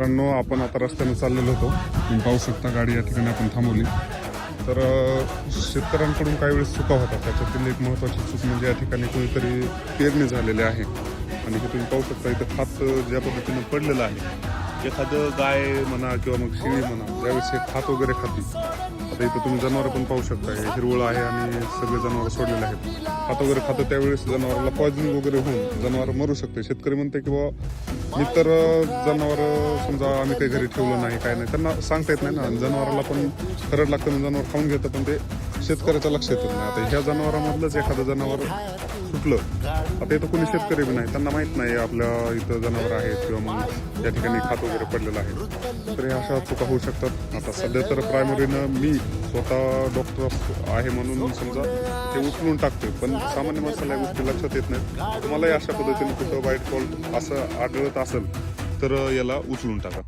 मित्रांनो आपण आता रस्त्याने चाललेलो होतो. तुम्ही पाहू शकता गाडी या ठिकाणी आपण थांबवली. तर शेतकऱ्यांकडून काही वेळेस चुका होतात. त्याच्यातील एक महत्त्वाची चूक म्हणजे या ठिकाणी कोणीतरी पेरणी झालेली आहे. आणि हे तुम्ही पाहू शकता इथं खात ज्या पद्धतीनं पडलेलं आहे एखादं गाय म्हणा किंवा मग शेळी म्हणा ज्यावेळेस हे खात वगैरे खाते आता इथं तुम्ही जनावरं पण पाहू शकता हे हिरवळ आहे आणि सगळे जनावर सोडलेले आहेत. खात वगैरे खातं त्यावेळेस जनावराला पॉयझनिंग वगैरे होऊन जनावर मरू शकते. शेतकरी म्हणते की बाबा मी तर जनावर समजा आम्ही काही घरी ठेवलं नाही काय नाही त्यांना सांगता येत नाही ना. जनावराला पण खरड लागतं जनावर खाऊन घेतं पण ते शेतकऱ्याच्या लक्षात येत नाही. आता ह्या जनावरामधलंच एखादं जनावर सुटलं आता इथं कोणी शेतकरी बी नाही. त्यांना माहीत नाही आपल्या इथं जनावर आहेत किंवा मग या ठिकाणी खात वगैरे पडलेलं आहे. तर हे अशा चुका होऊ शकतात. आता सध्या तर प्रायमरीनं मी स्वतः डॉक्टर आहे म्हणून समजा ते उचलून टाकतोय. पण सामान्य माणसाला या गोष्टी लक्षात येत नाही तुम्हालाही अशा पद्धतीने कुठं वाईट फॉल्ट असं आढळत असेल तर याला उचलून टाका.